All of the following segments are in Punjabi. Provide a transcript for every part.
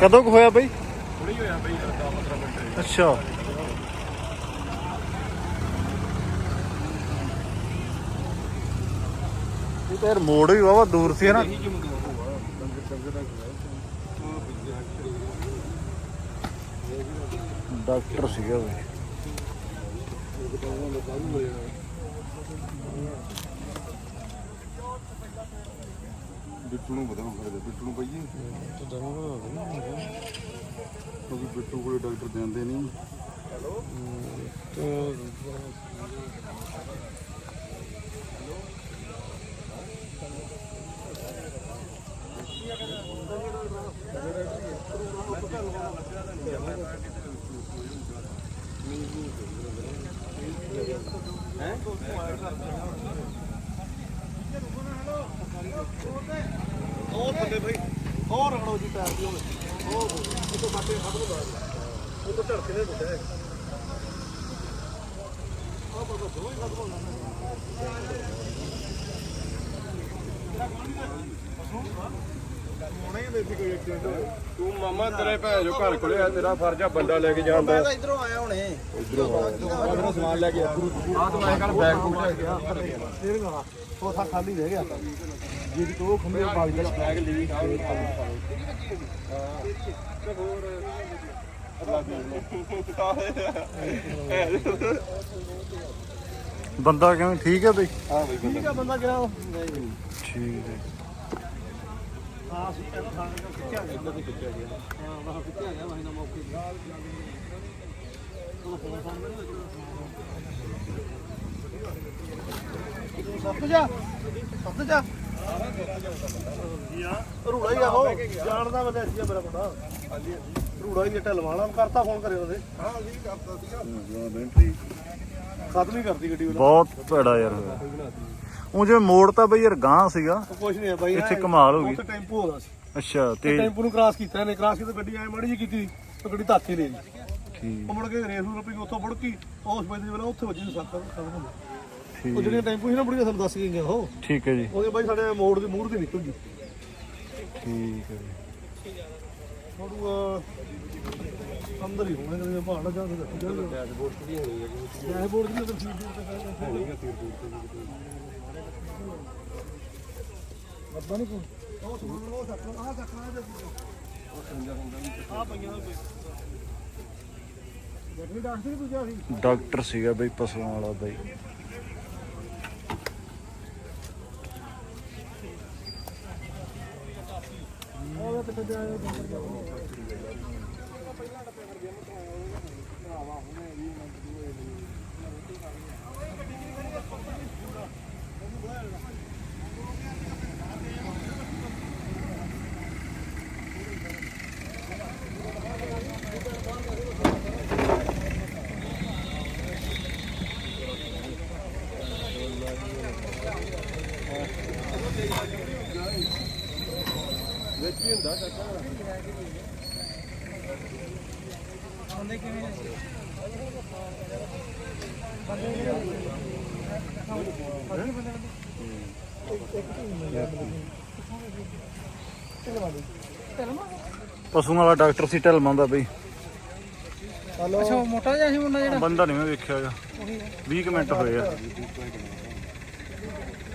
ਕਦੋਂ ਕੁ ਹੋਇਆ ਬਈ? ਥੋੜੀ ਹੋਇਆ ਬਈ 10 15 ਮਿੰਟ ਅੱਛਾ। ਇਹ ਤਾਂ ਯਾਰ ਮੋੜ ਵੀ ਵਾਵਾ ਦੂਰ ਸੀ ਨਾ ਡਾਕਟਰ ਸੀਗਾ ਬਈ ਬਿੱਟੂ ਨੂੰ ਬਦਲੋ ਫਿਰ ਬਿੱਟੂ ਨੂੰ ਪਈਏ? ਕਿਉਂਕਿ ਬਿੱਟੂ ਕੋਲੇ ਡਾਕਟਰ ਜਾਂਦੇ ਨਹੀਂ। ਉਹ ਥੱਲੇ ਬਈ ਹੋਰ ਰਗੜੋ ਜੀ ਪੈਰ ਦੀ ਹੋਵੇ। ਉਹ ਤੋਂ ਬਾਟੇ ਫੜ ਲੋ ਉਹ ਤੋਂ ਝੜਕੇ ਦੇ ਟੁੱਟੇ ਆਹ ਬਾਬਾ ਦੋ ਹੀ ਖਤਮ ਹੋਣਾ ਹੋਣਾ ਹੀ ਦੇਖੀ ਕੋਈ ਐਕਸੀਡੈਂਟ ਤੂੰ ਮਾਮਾ ਤੇਰੇ ਭੈ ਜੋ ਘਰ ਕੋਲੇ ਆ ਤੇਰਾ ਫਰਜ਼ ਆ ਬੰਦਾ ਲੈ ਕੇ ਜਾਂਦਾ ਮੈਂ ਤਾਂ ਇਧਰੋਂ ਆਇਆ ਹੁਣੇ। ਆਪਣਾ ਸਮਾਨ ਲੈ ਕੇ ਆ। ਤੂੰ ਐ ਕਰ ਬੈਗ ਬੂਗ ਲੈ ਗਿਆ ਫੇਰ ਗਾਣਾ ਚੌਥਾ ਖਾਲੀ ਰਹਿ ਗਿਆ। ਜਿਹਦੀ ਤੋਂ ਉਹ ਖੰਭੇ ਬਾਗ ਦਾ ਬੈਗ ਲਈ। ਬੰਦਾ ਕਿਵੇਂ? ਠੀਕ ਹੈ ਬਈ? ਹਾਂ ਬਈ ਠੀਕ ਆ ਬੰਦਾ ਉਹ? ਠੀਕ ਹੈ। ਹਾਂ ਸੀ ਕਹਿੰਦਾ ਖਾਣੇ ਦਾ ਖਿੱਚਿਆ ਗਿਆ ਇੱਧਰ ਖਿੱਚਿਆ ਗਿਆ ਹਾਂ ਵਾਹ ਖਿੱਚਿਆ ਗਿਆ ਵਾਹ ਨਾ ਮੌਕੇ ਤੇ ਉਹ ਫੋਨ ਫੋਨ ਮੈਨੂੰ ਸੱਤ ਜਾ ਸੱਤ ਜਾ ਰੂੜਾ ਹੀ ਆ ਉਹ ਜਾਣਦਾ ਬੰਦਾ ਸੀ ਮੇਰਾ ਮੁੰਡਾ ਰੂੜਾ ਹੀ ਢਲਵਾਣਾ ਕਰਤਾ ਫੋਨ ਕਰੇ ਉਹਦੇ ਹਾਂ ਜੀ ਕਰਦਾ ਸੀਗਾ। ਬੈਂਟਰੀ ਖਤਮ ਹੀ ਕਰਤੀ ਗੱਡੀ ਬਹੁਤ ਭੈੜਾ ਯਾਰ। ਉਹ ਜਿਵੇਂ ਮੋੜ ਤਾਂ ਬਈ ਯਾਰ ਗਾਂ ਸੀਗਾ। ਕੁਝ ਨਹੀਂ ਬਾਈ ਇੱਥੇ ਕਮਾਲ ਹੋ ਗਈ। ਉੱਥੇ ਟੈਂਪੂ ਹੋਦਾ ਸੀ। ਅੱਛਾ ਤੇ ਟੈਂਪੂ ਨੂੰ ਕ੍ਰਾਸ ਕੀਤਾ ਇਹਨੇ ਕ੍ਰਾਸ ਕੀਤਾ ਗੱਡੀ ਐ ਮਾੜੀ ਜੀ ਕੀਤੀ ਤੇ ਗੱਡੀ ਧੱਕੇ ਲੈ ਗਈ ਠੀਕ। ਉਹ ਮੁੜ ਕੇ ਰੇਸ ਨੂੰ ਰੁਪਈ ਉੱਥੋਂ ਮੁੜ ਕੇ ਉਸ ਬੰਦੇ ਵੇਲੇ ਉੱਥੇ ਵੱਜੀ ਸੱਤ ਖਤਮ ਹੋ ਉਹ ਜਿਹੜੇ ਟੈਂਪੂ ਸੀ ਨਾ ਕੇ ਸਾਨੂੰ ਦੱਸ ਗਏ ਉਹ। ਠੀਕ ਹੈ ਜੀ। ਉਹਦੇ ਬਾਈ ਸਾਡੇ ਮੋੜ ਦੀ ਮੂਹਰ ਦੀ ਨਿਕਲ ਗਈ ਠੀਕ ਹੈ ਜੀ। ਥੋੜੂ ਅੰਦਰ ਹੀ ਹੋਣੇ ਕਦੇ ਪਹਾੜ ਜਾ ਕੇ ਦੇਖੋ ਡੈਸ਼ਬੋਰਡ ਵੀ ਹੋਣੀ ਹੈ ਡੈਸ਼ਬੋਰਡ ਦੀ ਤਾਂ ਸੀਟ ਤੇ ਹੋਣੀ ਹੈ ਤੀਰ ਤੂਰ ਲੱਭਾ ਨਹੀਂ ਕੋਈ ਉਹ ਸੁਣ ਲੋ ਸਕਣਾ ਆ ਸਕਣਾ ਆ ਪਈਆਂ ਦਾ ਕੋਈ। ਗੱਡੀ ਡਾਕਟਰ ਹੀ ਦੂਜਾ ਸੀ ਡਾਕਟਰ ਸੀਗਾ ਬਈ ਪਸ਼ੂਆਂ ਵਾਲਾ ਬਈ। ਉਹ ਤੇ ਕਿੱਥੇ ਆਇਆ ਵਿੱਚ ਹੁੰਦਾ ਪਸ਼ੂਆਂ ਵਾਲਾ ਡਾਕਟਰ ਸੀ ਢਲਮਾਂ ਦਾ ਬਈ। ਅੱਛਾ ਮੋਟਾ ਜਿਹਾ ਸੀ ਮੁੰਡਾ ਜਿਹੜਾ? ਬੰਦਾ ਨਹੀਂ ਮੈਂ ਵੇਖਿਆ ਹੈਗਾ। 20 ਕੁ ਮਿੰਟ ਹੋਏ ਆ।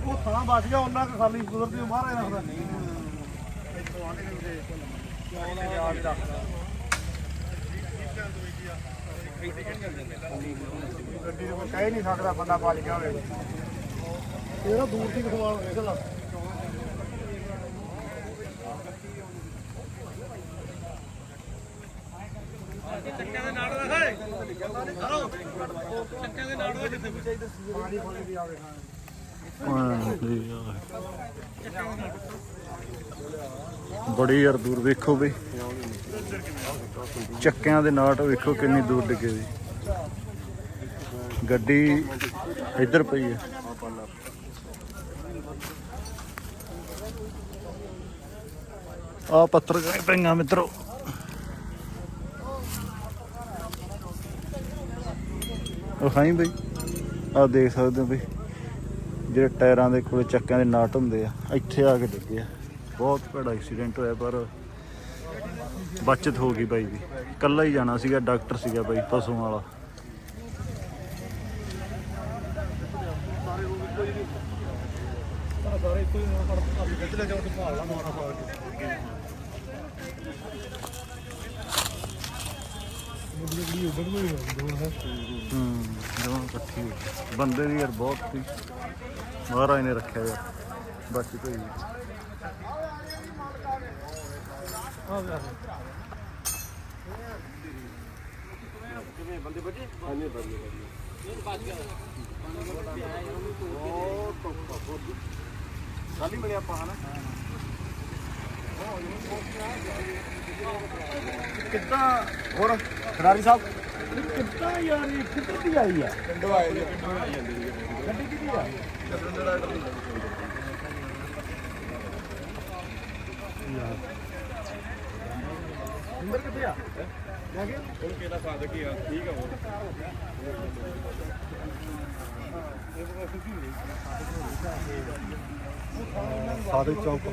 ਉਹ ਥਾਂ ਬਚ ਗਿਆ ਉਹਨਾਂ ਕੁ ਖਾਲੀ ਕੁਦਰਤੀ ਮਹਾਰਾਜ ਰੱਖਦਾ ਗੱਡੀ ਦੇ ਕੋਈ ਕਹਿ ਨਹੀਂ ਸਕਦਾ ਬੰਦਾ ਪਲ ਗਿਆ ਹੋਵੇ। ਇਹ ਨਾ ਦੂਰ ਦੀ ਖਵਾਲ ਨਿਕਲਦਾ ਹਾਂ, ਜੀ, ਆਹ। ਬੜੀ ਯਾਰ ਦੂਰ ਵੇਖੋ ਬਈ। ਚੱਕਿਆਂ ਦੇ ਨਾਟ ਵੇਖੋ ਕਿੰਨੀ ਦੂਰ ਡਿੱਗੇ ਵੀ ਗੱਡੀ ਇੱਧਰ ਪਈ ਹੈ। ਆ ਪੱਤਰ ਪਈਆਂ ਮਿੱਤਰੋ। ਉਹ ਖਾਈ ਬਈ। ਆ ਦੇਖ ਸਕਦੇ ਹੋ ਬਈ, ਜਿਹੜੇ ਟਾਇਰਾਂ ਦੇ ਕੋਲੇ ਚੱਕਿਆਂ ਦੇ ਨਾਟ ਹੁੰਦੇ ਆ, ਇੱਥੇ ਆ ਕੇ ਡਿੱਗੇ ਆ। ਬਹੁਤ ਭੈੜਾ ਐਕਸੀਡੈਂਟ ਹੋਇਆ, ਪਰ ਬਚਤ ਹੋ ਗਈ ਬਾਈ ਦੀ। ਕੱਲਾ ਹੀ ਜਾਣਾ ਸੀਗਾ, ਡਾਕਟਰ ਸੀਗਾ ਬਾਈ, ਪਸ਼ੂਆਂ ਵਾਲਾ। ਸਾਰੇ ਇੱਕੋ ਹੀ ਨੂੰ ਹੀ ਦੋ ਹੈ ਹੂੰ ਦੋਵਾਂ ਇਕੱਠੀ ਹੋ ਗਈ। ਬੰਦੇ ਦੀ ਯਾਰ ਬਹੁਤ ਸੀ। ਮਹਾਰਾਜ ਨੇ ਰੱਖਿਆ ਯਾਰ। ਬਚਤ ਹੋਈ ਆ ਗਿਆ ਖਾਲੀ ਮਿਲਿਆ ਆਪਾਂ, ਹਨਾ? ਕਿੱਦਾਂ? ਹੋਰ? ਖਿਡਾਰੀ ਸਾਹਿਬ? ਕਿੱਦਾਂ ਯਾਰ ਇਹ ਕਿੱਧਰ ਦੀ ਆਈ ਆ? ਪਿੰਡੋਂ ਆਏ ਜੀ। ਪਿੰਡੋਂ ਆਈ ਜਾਂਦੀ ਜੀ ਗੱਡੀ ਕਿੱਦੀ ਆ? ਨੰਬਰ ਕਿੱਥੇ ਆ? ਲੈ ਕੇ ਹੁਣ ਕਿਹਦਾ ਸਾਥ ਕੀ ਆ? ਠੀਕ ਆ ਹੋਰ ਸਾਦਿਕ ਚੌਕ।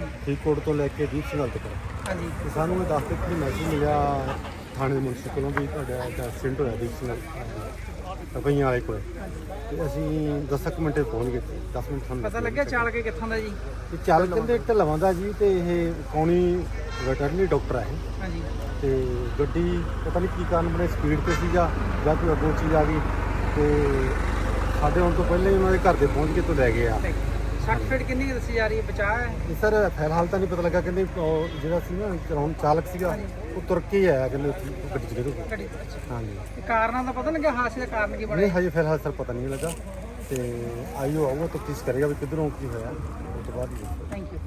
ਫਰੀਦਕੋਟ ਤੋਂ ਲੈ ਕੇ ਦੀਪ ਸਿੰਘਲ ਤੱਕ। ਹਾਂਜੀ। ਸਾਨੂੰ ਇਹ ਦੱਸ ਦਿੱਤਾ ਕਿ ਮੈਸੇਜ ਮਿਲਿਆ ਥਾਣੇ ਮੁਨਸੀ ਕੋਲੋਂ ਵੀ ਤੁਹਾਡਾ ਐਕਸੀਡੈਂਟ ਹੋਇਆ ਦੀਪ ਸਿੰਘਲ ਰੁਪਈਆਂ ਵਾਲੇ ਕੋਲ। ਤੇ ਅਸੀਂ 10 ਕੁ ਮਿੰਟੇ ਪਹੁੰਚ ਗਏ। ਸੀ 10 ਮਿੰਟ ਸਾਨੂੰ ਪਤਾ ਲੱਗਿਆ ਚਾਲਕ ਇਹ ਕਿੱਥੋਂ ਦਾ ਜੀ? ਇਹ ਚੱਲ ਕਹਿੰਦੇ ਇੱਕ ਲਵਾਂਦਾ ਜੀ ਤੇ ਇਹ ਕੌਣੀ ਵੈਟਰਨਰੀ ਡਾਕਟਰ ਹੈ। ਹਾਂਜੀ। ਤੇ ਗੱਡੀ ਪਤਾ ਨਹੀਂ ਕੀ ਕਾਰਨ ਬਣੇ ਸਪੀਡ ਤੇ ਸੀਗਾ ਜਾਂ ਕੋਈ ਅੱਗੋਂ ਚੀਜ਼ ਆ ਗਈ। ਤੇ ਸਾਡੇ ਆਉਣ ਤੋਂ ਪਹਿਲਾਂ ਹੀ ਉਹਨਾਂ ਦੇ ਘਰ ਦੇ ਪਹੁੰਚ ਕੇ ਤੋਂ ਲੈ ਗਏ ਆ। ਸਰਟੀਫਿਕੇਟ ਕਿੰਨੀ ਕੁ ਦੱਸੀ ਜਾ ਰਹੀ ਹੈ? ਬਚਾਅ ਹੈ? ਤੇ ਸਰ ਫਿਲਹਾਲ ਤਾਂ ਨਹੀਂ ਪਤਾ ਲੱਗਾ ਕਹਿੰਦੇ ਉਹ ਜਿਹੜਾ ਸੀ ਨਾ ਚਲਾਉਣ ਚਾਲਕ ਸੀਗਾ ਉਹ ਤੁਰ ਕੇ ਹੀ ਆਇਆ ਕਹਿੰਦੇ ਉੱਥੇ ਗੱਡੀ ਚ ਗਿਰੂਗਾ ਗੱਡੀ ਦੇ ਵਿੱਚ ਹਾਂਜੀ। ਇਹ ਕਾਰਨਾਂ ਦਾ ਪਤਾ ਲੱਗਿਆ? ਹਾਦਸੇ ਦਾ ਕਾਰਨ ਕੀ ਨਹੀਂ ਬਣਿਆ ਹਜੇ ਫਿਲਹਾਲ ਸਰ ਪਤਾ ਨਹੀਂ ਲੱਗਾ। ਤੇ ਆਈਓ ਆਊਗਾ ਤਫਤੀਸ਼ ਕਰੇਗਾ ਵੀ ਕਿੱਧਰੋਂ ਕੀ ਹੋਇਆ ਉਸ ਤੋਂ ਬਾਅਦ ਹੀ ਦੱਸੋ। Thank you